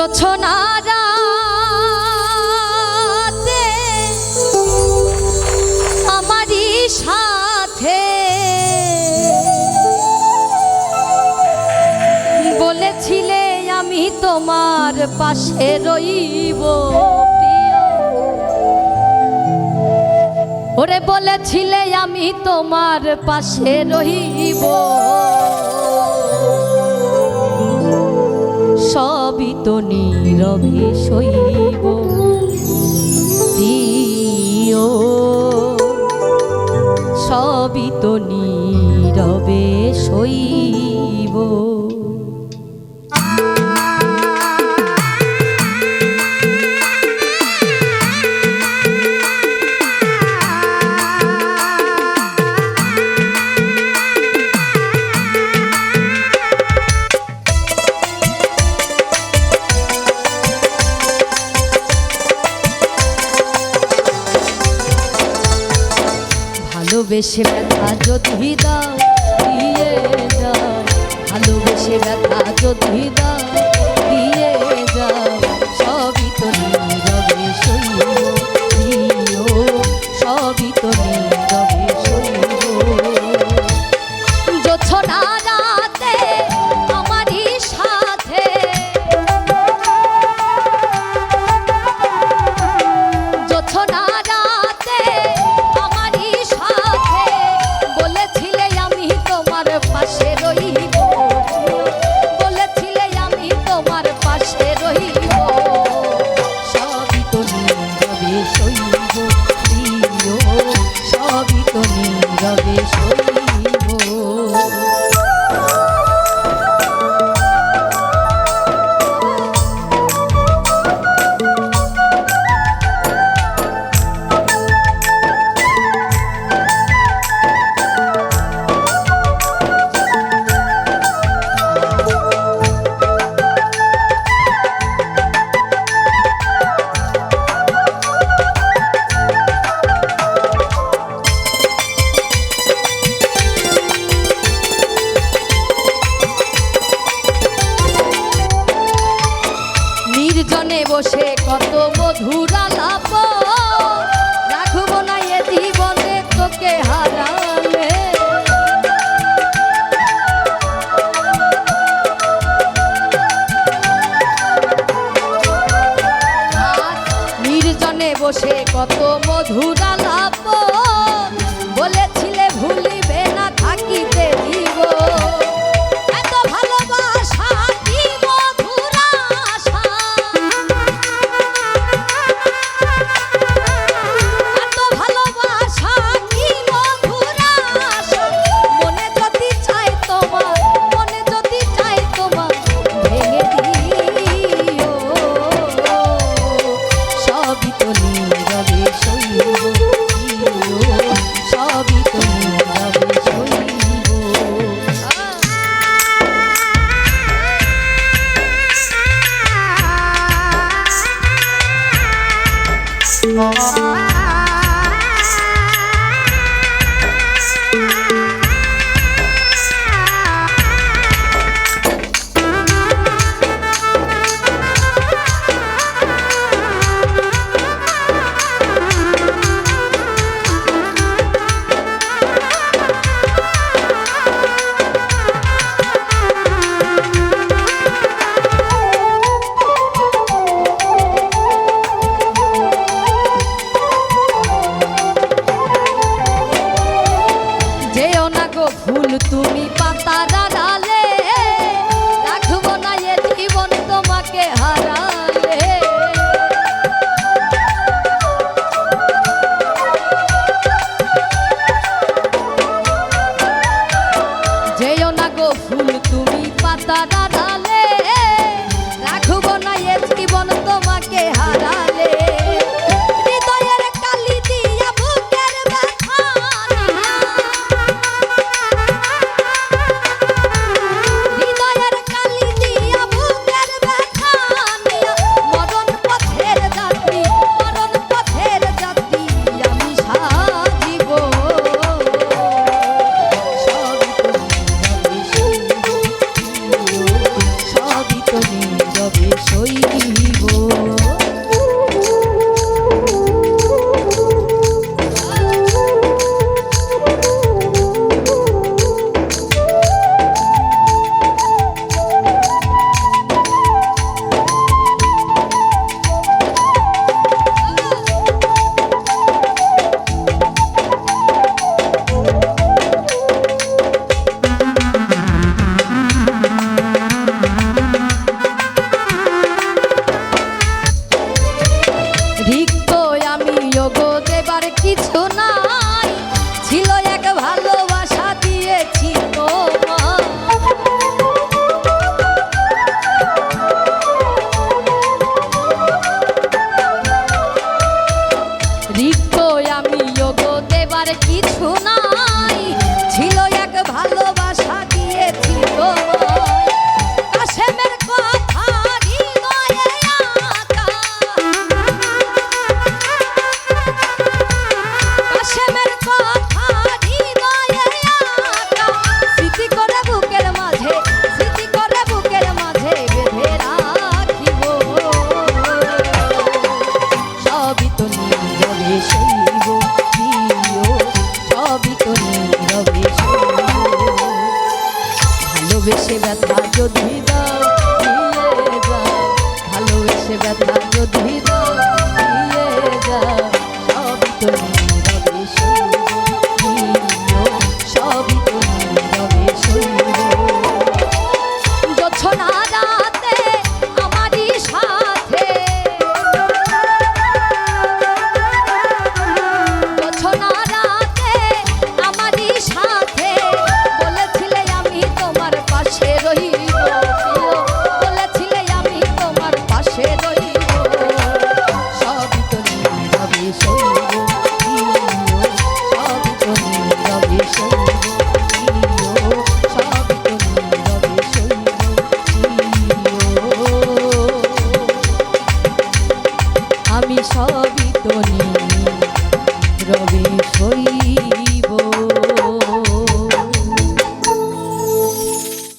জোছনারাতে আমারই সাথে। বলেছিলে আমি তোমার পাশে রইব ওরে বলেছিলে আমি তোমার পাশে রহিব সবই তো নীরবে শৈব প্রিয় সবই তো নীরবে সইব। ভালোবেসে ব্যথা যদি দাও দিয়ে যাও ভালোবেসে ব্যথা যদি দাও নির্জনে বসে কত মধুর আলাপ। রাখব না এ জীবনে তোকে হারালে। নির্জনে বসে কত মধুর যেও না গো ভুল তুমি পাতা ডালে।